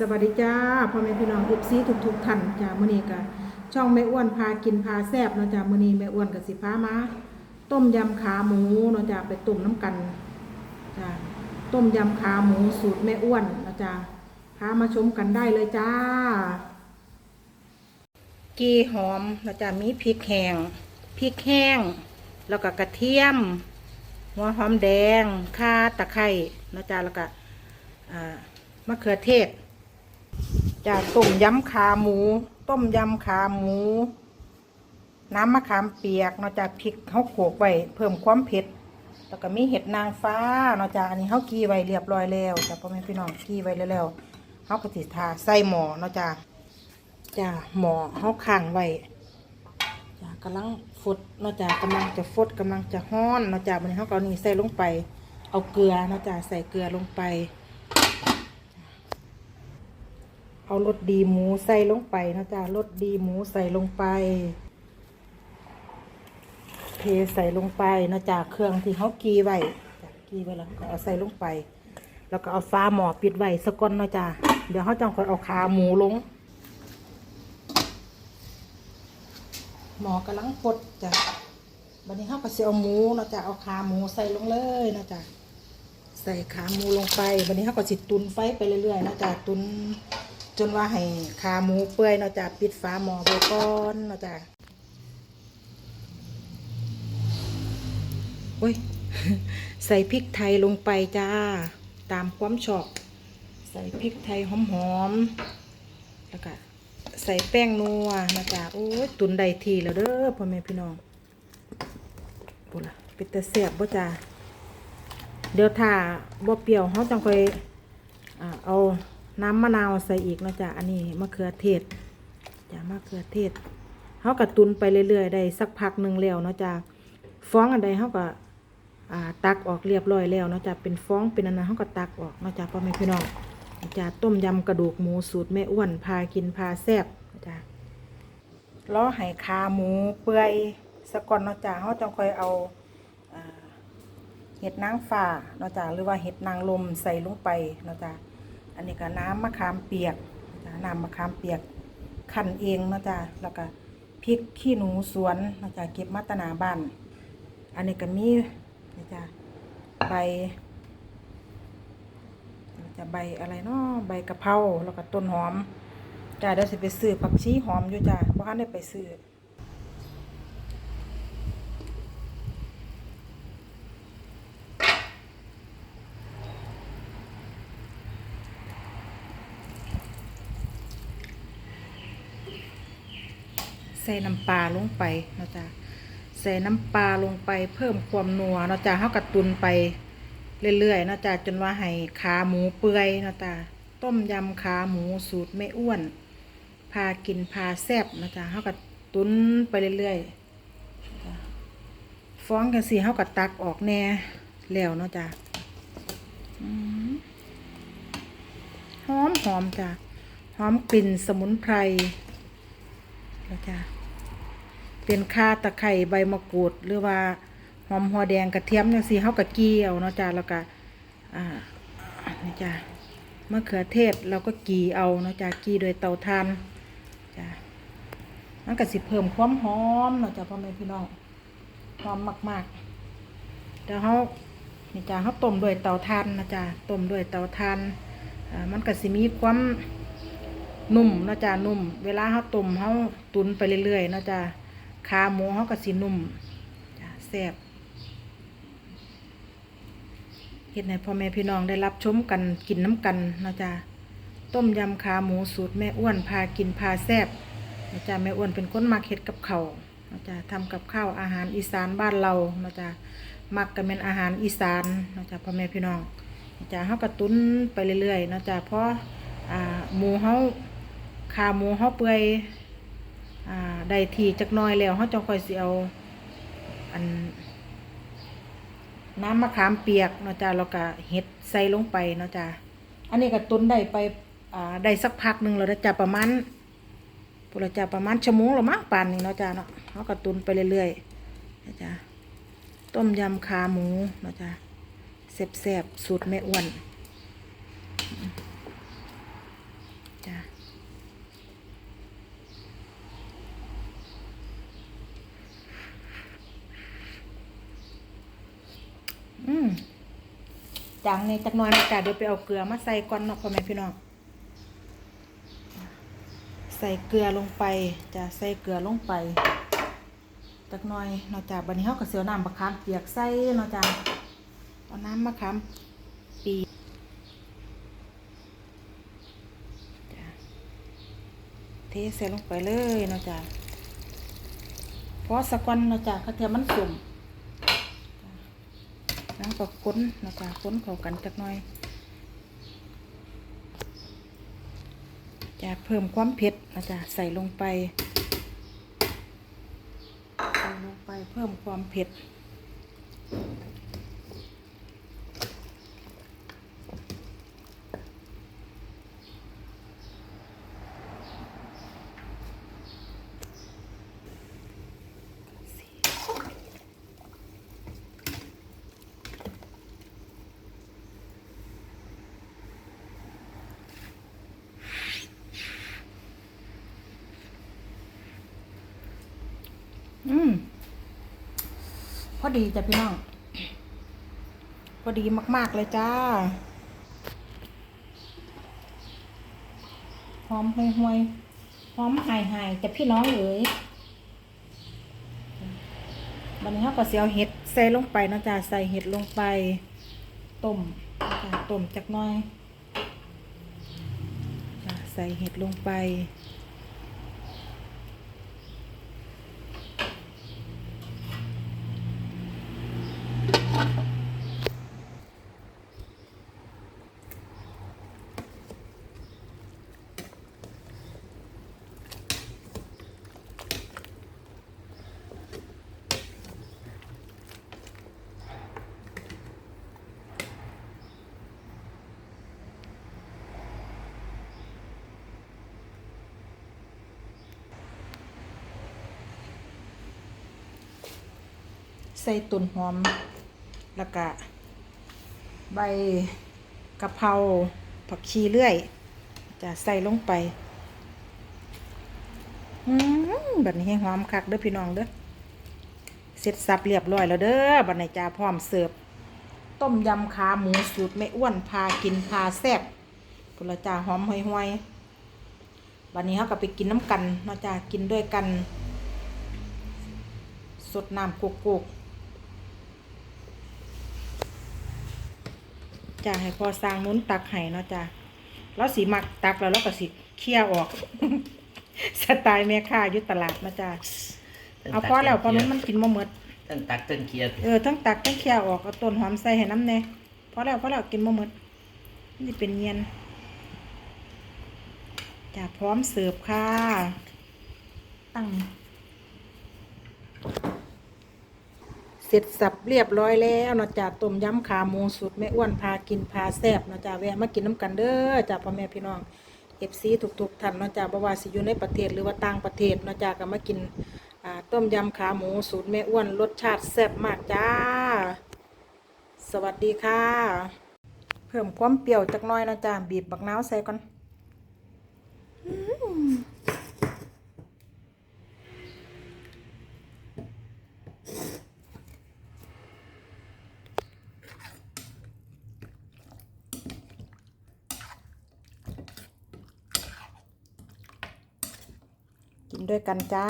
สวัสดีจ้าพ่อแม่พี่น้องเอฟซีทุกทุกๆท่านจ้ามื้อนี้ก็ช่องแม่อ้วนพากินพาแซ่บเนาะจ้ามื้อนี้แม่อ้วนก็สิพามาต้มยำขาหมูเนาะจ้าไปต้มน้ำกันจ้าต้มยำขาหมูสูตรแม่อ้วนเนาะจ้าพามาชมกันได้เลยจ้า กีหอมเนาะจ้ามีพริกแห้งพริกแห้ง แล้วก็กระเทียม หัวหอมแดงข่าตะไคร้เนาะจ้าแล้วก็มะเขือเทศ จะต้มยำขาหมู ต้มยำขาหมู น้ำมะขามเปียกเนาะจาพริกเขาโขกไว้เพิ่มความเผ็ดแล้วก็มีเห็ดนางฟ้าเนาะจาอันนี้เขากีไว้เรียบร้อยแล้วจ้ะพ่อแม่พี่น้องกีไว้แล้วเขาก็ติทาใส่หม้อเนาะจ้าจ้าหม้อเขาข้างไว้จ้ากำลังฟดเนาะจากำลังจะฟดกำลังจะฮ้อนเนาะจาวันนี้เขาก็เนี่ใส่ลงไป เอาเกลือเนาะจาใส่เกลือลงไป เอารสดีหมูใส่ลงไปนะจ๊ะรสดีหมูใส่ลงไป เทใส่ลงไปนะจ๊ะเครื่องที่เขากีไว้กีไว้แล้วก็เอาใส่ลงไป แล้วก็เอาฟ้าหมอปิดไว้สก้อนนะจ๊ะเดี๋ยวเขาจังค่อยเอาขาหมูลง หมอกำลังฟดจ้ะบันนี้เขาก็จะเอาหมูนะจ๊ะเอาขาหมูใส่ลงเลยนะจ๊ะใส่ขาหมูลงไป บันนี้เขาก็สิตตุนไฟไปเรื่อยๆนะจ๊ะตุน จนว่าให้ขาหมูเปื่อยเนาะจ้ะปิดฝาหม้อไว้ก่อนเนาะจ้ะโอ้ยใส่พริกไทยลงไปจ้า ตามความชอบ ใส่พริกไทยหอมๆแล้วก็ใส่แป้งนัวนะจ้ะโอ้ยตุนได้ทีแล้วเด้อพ่อแม่พี่น้องบุล่ะเป็นตะเสียบบ่จ้าเดี๋ยวถ้าบ่เปรี้ยวเขาจังค่อยเอา น้ำมะนาวใส่อีกเนาะจ๊ะอันนี้มะเขือเทศจ้ะมะเขือเทศเขากระตุนไปเรื่อยๆได้สักพักหนึ่งแล้วเนาะจ๊ะฟ้องอันใดเขาก็ตักออกเรียบร้อยแล้วเนาะจ๊ะเป็นฟ้องเป็นอันนั้นเขาก็ตักออกเนาะจ๊ะพ่อแม่พี่น้องจะต้มยำกระดูกหมูสูตรแม่อ้วนพากินพาแซ่บนะจ๊ะล้อไห้ขาหมูเปื่อยสะก่อนเนาะจ๊ะเขาจะคอยเอาเห็ดนางฟ้าเนาะจ๊ะหรือว่าเห็ดนางลมใส่ลงไปเนาะจ๊ะ อันนี้ก็น้ำมะขามเปียกน้ำมะขามเปียกคั่นเองนะจ๊ะแล้วก็พริกขี้หนูสวนนะจ๊ะเก็บมาตนาบ้านอันนี้ก็มีนะจ๊ะใบจะใบอะไรเนาะใบกะเพราแล้วก็ต้นหอมจ้ะเดี๋ยวสิไปซื้อผักชีหอมอยู่จ้ะเพราะอันได้ไปซื้อ ใส่น้ำปลาลงไปเนาะจ๊ะใส่น้ำปลาลงไปเพิ่มความนัวเนาะจ๊ะเฮากระตุนไปเรื่อยๆเนาะจ๊ะจนว่าให้ขาหมูเปื่อยเนาะจ๊ะต้มยำขาหมูสูตรไม่อ้วน พากินพาแซ่บเนาะจ๊ะเฮากระตุนไปเรื่อยๆฟ้องกันสิเฮากระตักออกแน่แล้วเนาะจ๊ะหอมหอมจ้ะหอมกลิ่นสมุนไพรแล้วจ้ะ เป็นข่าตะไคร้ใบมะกรูด หรือว่าหอมหัวแดงกระเทียมจังซี่เฮาก็เกี่ยวเนาะจ้ะแล้วก็อ่านี่จ้ะมะเขือเทศเราก็กี่เอาเนาะจ้ะกี่โดยเตาถ่านจ้ะมันก็สิเพิ่มความหอมเนาะจ้ะพ่อแม่พี่น้องหอมมากๆเดี๋ยวเฮานี่จ้ะเฮาต้มด้วยเตาถ่านนะจ้ะต้มด้วยเตาถ่านอ่ามันก็สิมีความนุ่มเนาะจ้านุ่ม เวลาเขาต้มเขาตุนไปเรื่อยๆเนาะจ้า ขาหมูเขาก็สินุ่มจ้าแซ่บเฮ็ดให้พ่อแม่พี่น้องได้รับชมกันกินน้ำกันนะจ้าต้มยำขาหมูสูตรแม่อ้วนพากินพาแซ่บนะจ้าแม่อ้วนเป็นคนมักเฮ็ดกับเขานะจ้าทำกับข้าวอาหารอีสานบ้านเรานะจ้ามักก็เป็นอาหารอีสานนะจ้าพ่อแม่พี่น้องนะจ้าเขาก็ตุนไปเรื่อยๆนะจ้าเพราะอ่าหมูเขาขาหมูเขาเปื่อย อ่าได้ทีจักน้อยแล้วเขาจะค่อยสิเอาอัน น้ำมะขามเปียกเนาะจ้ะแล้วก็เห็ดใส่ลงไปเนาะจ้ะอันนี้ก็ตุนได้ไปอ่าได้สักพักหนึ่งแล้วนะจ้ะประมาณปุระจ้ะประมาณชั่วโมงละมั้งปานนี้เนาะจ้ะเนาะเขาก็ตุนไปเรื่อยๆนะจ้ะต้มยำขาหมูเนาะจ้ะแซ่บๆสูตรแม่อ้วน จางเนี่ยจักหน่อยนะจ๊ะเดี๋ยวไปเอาเกลือมาใส่ก่อนเนาะพ่อแม่พี่น้องใส่เกลือลงไปจะใส่เกลือลงไปจักหน่อยเนาะจ๊ะบัดนี้เฮาก็เสียวน้ำมะขามเปียกใส่เนาะจ๊ะเอาน้ำมะขามปีเทใส่ลงไปเลยเนาะจ๊ะเพราะสักวันเนาะจ๊ะเขาเทียมมันสุ่ม แล้วก็ค้นนะจ๊ะค้นเข้ากันจักหน่อยจะเพิ่มความเผ็ดนะจ๊ะใส่ลงไปใส่ลงไปเพิ่มความเผ็ด อืมพอดีจ้ะพี่น้อง พอดีมาก ๆ เลยจ้า หอมห่วยห่วยๆหอมหายหายๆแต่พี่น้องเอ๋ยวันนี้เขาก็เสียวเห็ดใส่ลงไปนะจ้าใส่เห็ดลงไป ต้มจ้ะต้มจักหน่อย ใส่เห็ดลงไป ใส่ตุนหอม แล้วก็ใบกะเพราผักชีเลื่อย จะใส่ลงไป อืมแบบนี้ให้หอมคักเด้อพี่น้องเด้อเสร็จสับเรียบร้อยแล้วเด้อบัดนี้จ้าพร้อมเสิร์ฟต้มยำขาหมูสูตรไม่อ้วนพากินพาแซ่บพุละจ้าหอมห่วยๆบัดนี้เขาก็ไปกินน้ำกันเนาะจ้ากินด้วยกัน สดน้ำกุกๆ จ้าให้พอสร้างนุ้นตักไห้เนาะจ้าแล้วสีมักตักแล้วเราก็สิเคี่ยวออกสไตล์แม่ค้าอยู่ตลาดเนาะจ้าเอาพอแล้วพอนุ้นมันกินมาหมดตั้งตักตั้งเคลียร์เออทั้งตักทั้งเคี่ยวออกเอาต้นหอมใส่ให้น้ำแน่พอแล้วพอแล้วกินมาหมดนี่เป็นเงียนจ้าพร้อมเสิร์ฟค่ะตั้ง เสร็จสับเรียบร้อยแล้วนาะจ้าต้มยำขาหมูสุดแม่อ้วนพากินพาแซ่บนาะจ้าแวะมากินน้ำกันเด้อจ้าพ่อแม่พี่น้องเอฟซีทุกๆท่านนาะจ้าบ่ว่าสิอยู่ในประเทศหรือว่าต่างประเทศนาะจ้าก็มากินต้มยำขาหมูสูตรแม่อ้วนรสชาติแซ่บมากจ้า สวัสดีค่ะ เพิ่มความเปรี้ยวจักน้อยนาะจ้าบีบบักนาวใส่ก่อนอ กินด้วยกันจ้า